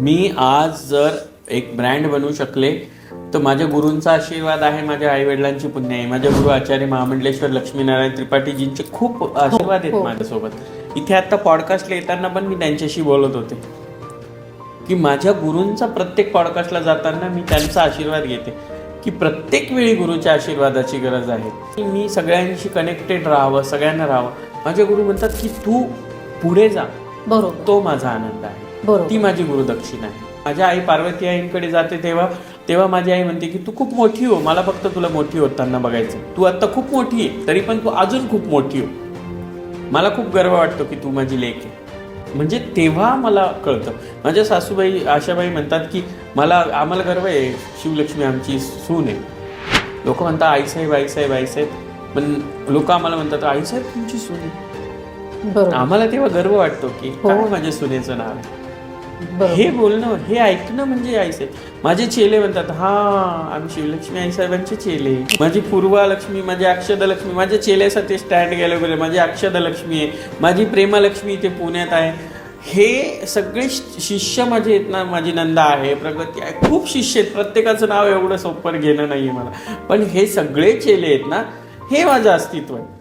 मी आज जर एक ब्रँड बनवू शकले तर माझ्या गुरूंचा आशीर्वाद आहे माझ्या आई वडिलांची पुण्य आहे. माझ्या गुरु आचार्य महामंडलेश्वर लक्ष्मीनारायण त्रिपाठीजींचे खूप आशीर्वाद आहेत हो. माझ्यासोबत. इथे आता पॉडकास्टला येताना पण मी त्यांच्याशी बोलत होते. की माझ्या गुरूंचा प्रत्येक पॉडकास्टला जाताना मी त्यांचा आशीर्वाद घेते. की प्रत्येक वेळी गुरुच्या आशीर्वादाची गरज आहे. की मी सगळ्यांशी कनेक्टेड राहावं सगळ्यांना राहावं. माझे गुरु म्हणतात की तू पुढे जा. बरोबर. तो माझा आनंद आहे. ती माझी गुरुदक्षिणा आहे. माझ्या आई पार्वती आईंकडे जाते तेव्हा तेव्हा माझी आई म्हणते की तू खूप मोठी हो. मला फक्त तुला मोठी होताना बघायचं तू आता खूप मोठी आहे. तरी पण तू अजून खूप मोठी हो. मला खूप गर्व वाटतो की तू माझी लेक आहे. म्हणजे तेव्हा मला कळतं. माझ्या सासूबाई आशाबाई म्हणतात की मला आम्हाला गर्व आहे. शिवलक्ष्मी आमची सून आहे. लोक म्हणतात आईसाहेब आईसाहेब आईसाहेब पण लोक आम्हाला म्हणतात आईसाहेब तुमची सून आहे. आम्हाला तेव्हा गर्व वाटतो की हो. काय माझ्या सुनेचं नाव? आहे हे बोलणं हे ऐकणं म्हणजे आईसाहेब माझे चेले म्हणतात हा आम्ही शिवलक्ष्मी आई साहेबांचे चेले. माझी पूर्वा लक्ष्मी माझी अक्षदा लक्ष्मी माझ्या चेल्यासाठी स्टँड गेले वगैरे माझी अक्षदा लक्ष्मी आहे. माझी प्रेमालक्ष्मी इथे पुण्यात आहे. हे सगळे शिष्य माझे आहेत ना माझी नंदा आहे प्रगती आहे. खूप शिष्य आहेत. प्रत्येकाचं नाव एवढं सोपं घेणं नाही आहे मला. पण हे सगळे चेले आहेत ना हे माझं अस्तित्व आहे.